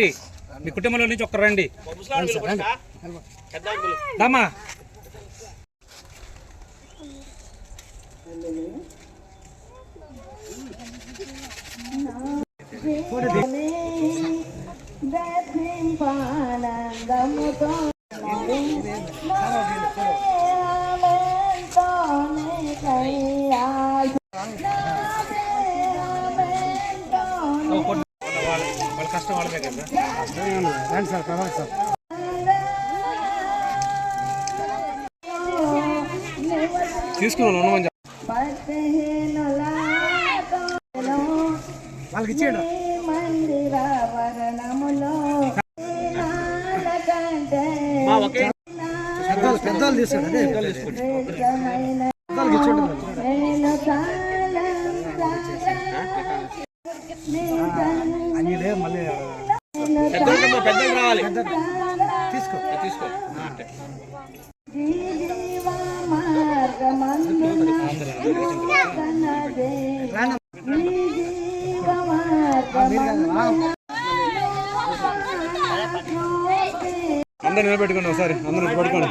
రండి. మీ కుటుంబంలో నుంచి ఒక్కరు రండి. దామా. దర్శింపానందముతో వాళ్ళ కష్టం వాళ్ళదే కదా రండి సార్ తీసుకున్నాను. వాళ్ళకి ఇచ్చేయండి పెద్దలు పెద్దలు తీసుకోండి పెద్దలకి ఇచ్చేయండి రావాలి తీసుకో. తీసుకో అందరు నిలబెట్టుకోండి ఒకసారి. అందరూ పడుకోండి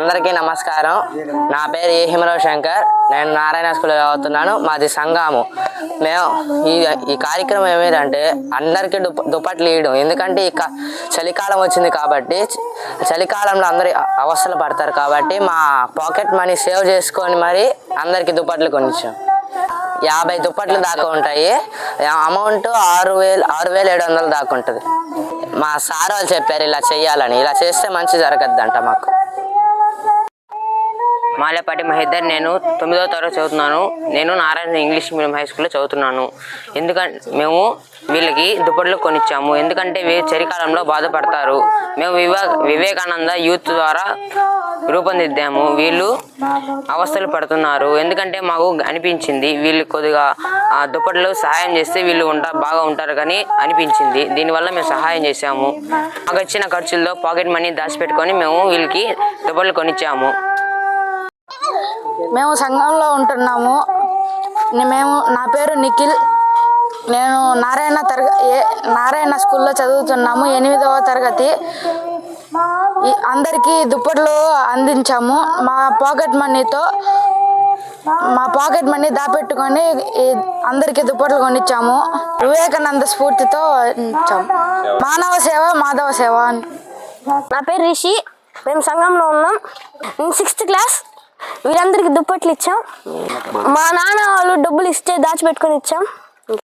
అందరికీ నమస్కారం. నా పేరు ఏ హిమరావు శంకర్. నేను నారాయణ స్కూల్లో చదువుతున్నాను. మాది సంగాము మేము ఈ ఈ కార్యక్రమం ఏమిటంటే అందరికీ దుప్ప దుప్పట్లు ఇవ్వడం ఎందుకంటే ఈ క- చలికాలం వచ్చింది కాబట్టి చలికాలంలో అందరు అవస్థలు పడతారు కాబట్టి మా పాకెట్ మనీ సేవ్ చేసుకొని మరి అందరికీ దుప్పట్లు కొనిచ్చాం. యాభై దుప్పట్లు దాకా ఉంటాయి. అమౌంట్ ఆరు వేలు ఆరు వేలు ఏడు వందలు దాకా ఉంటుంది. మా సార్ వాళ్ళు చెప్పారు ఇలా చేయాలని ఇలా చేస్తే మంచి జరగద్దంట మాకు. మాలేపాటి మహేద్దర్ నేను తొమ్మిదవ తరగతి చదువుతున్నాను. నేను నారాయణ ఇంగ్లీష్ మీడియం హై స్కూల్లో చదువుతున్నాను. ఎందుకంటే మేము వీళ్ళకి దుప్పట్లు కొనిచ్చాము. ఎందుకంటే వీరు చలికాలంలో బాధపడతారు. మేము వివే వివేకానంద యూత్ ద్వారా రూపొందిద్దాము. వీళ్ళు అవస్థలు పడుతున్నారు. ఎందుకంటే మాకు అనిపించింది వీళ్ళు కొద్దిగా ఆ దుప్పట్లు సహాయం చేస్తే వీళ్ళు ఉంటా బాగా ఉంటారు కానీ అనిపించింది. దీనివల్ల మేము సహాయం చేశాము. మాకు వచ్చిన ఖర్చుల్లో పాకెట్ మనీ దాచిపెట్టుకొని మేము వీళ్ళకి దుప్పట్లు కొనిచ్చాము. మేము సంఘంలో ఉంటున్నాము. మేము నా పేరు నిఖిల్. నేను నారాయణ తరగ ఏ- నారాయణ స్కూల్లో చదువుతున్నాము ఎనిమిదవ తరగతి. అందరికీ దుప్పట్లు అందించాము. మా పాకెట్ మనీతో మా పాకెట్ మనీ దాపెట్టుకొని అందరికీ దుప్పట్లు కొనిచ్చాము. వివేకానంద స్ఫూర్తితో ఇచ్చాము. మానవ సేవ మాధవ సేవ అని. నా పేరు రిషి. మేము సంఘంలో ఉన్నాం. సిక్స్త్ క్లాస్ వీళ్ళందరికీ దుప్పట్లు ఇచ్చాం. మా నాన్న వాళ్ళు డబ్బులు ఇస్తే దాచిపెట్టుకొని ఇచ్చాం.